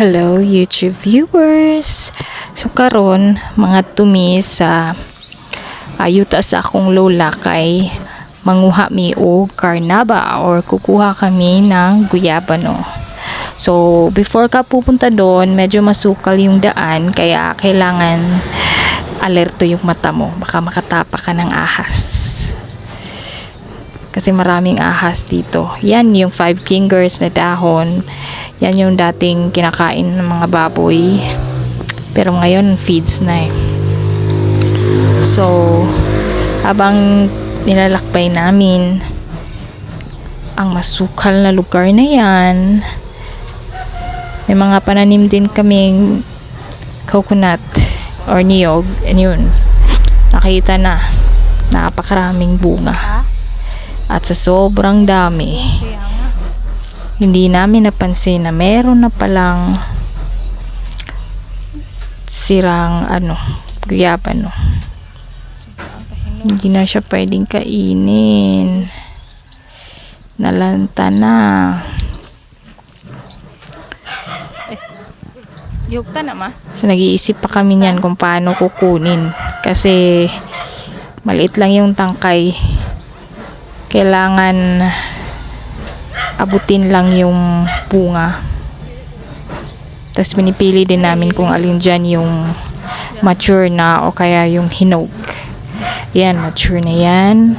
Hello YouTube viewers. So karon mga tumis sa ayuta sa akong lola kay manguha mi og karnaba or kukuha kami ng guyabano. So before ka pupunta doon, medyo masukal yung daan kaya kailangan alerto yung mata mo. Baka makatapa ka ng ahas. Kasi maraming ahas dito. Yan yung five fingers na dahon. Yan yung dating kinakain ng mga baboy. Pero ngayon, feeds na eh. So, habang nilalakbay namin ang masukal na lugar na yan, may mga pananim din kaming coconut or niyog. And yun, nakita na napakaraming bunga. At sa sobrang dami, hindi namin napansin na meron na palang sirang ano, guyabano. Hindi na siya pwedeng kainin. Nalanta na. Yugta na ma. So nag-iisip pa kami niyan kung paano kukunin. Kasi maliit lang yung tangkay. Kailangan abutin lang yung bunga. Tapos pinipili din namin kung alin dyan yung mature na o kaya yung hinog. Yan, mature na yan.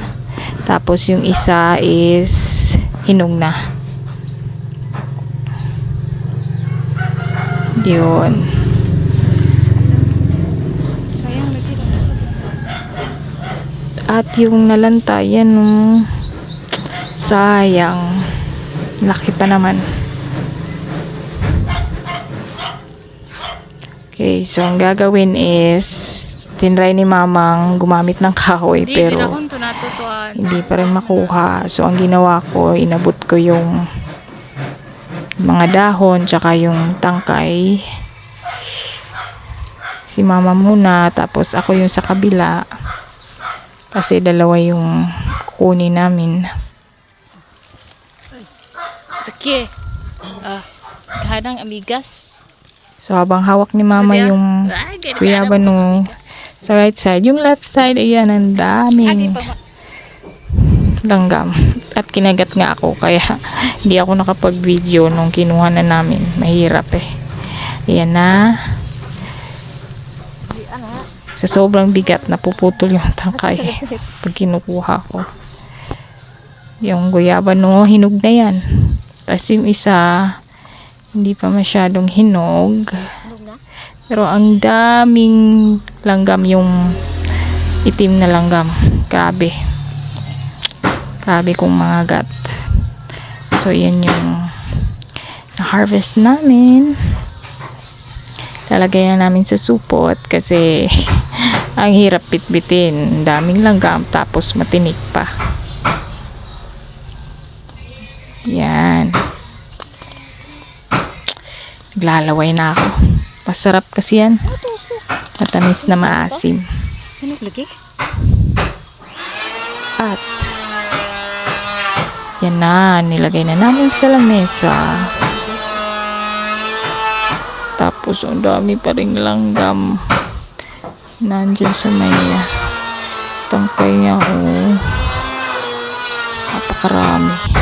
Tapos yung isa is hinog na. Yun. At yung nalanta, yan um, sayang. Laki pa naman. Okay, so ang gagawin is tinry ni mamang gumamit ng kahoy pero hindi pa rin makuha. So ang ginawa ko, inabot ko yung mga dahon tsaka yung tangkay. Si mama muna tapos ako yung sa kabila. Kasi dalawa yung kukunin namin. Saki. Ah, kadang amigas. So habang hawak ni mama yung Ah, guyabano sa right side, yung left side, ayan, ang daming langgam. At kinagat nga ako, kaya hindi ako nakapag-video nung kinuha na namin. Mahirap eh. Ayan na. Sa sobrang bigat, napuputol yung tangkay pag kinukuha ko. Yung guyabano, hinog na yan. Tapos yung isa, hindi pa masyadong hinog. Pero ang daming langgam yung itim na langgam. Grabe. Grabe kong mga gat. So, yan yung na-harvest namin. Lalagay na namin sa supot kasi ang hirap bitbitin. Daming langgam tapos matinik pa. Yan. Naglalaway na ako. Masarap kasi yan. Matamis na maasim. At yan na, nilagay na namin sa lamesa. Tapos ang dami pa rin langgam. Nandyan sa may tangkay niya. Oh. Napakarami.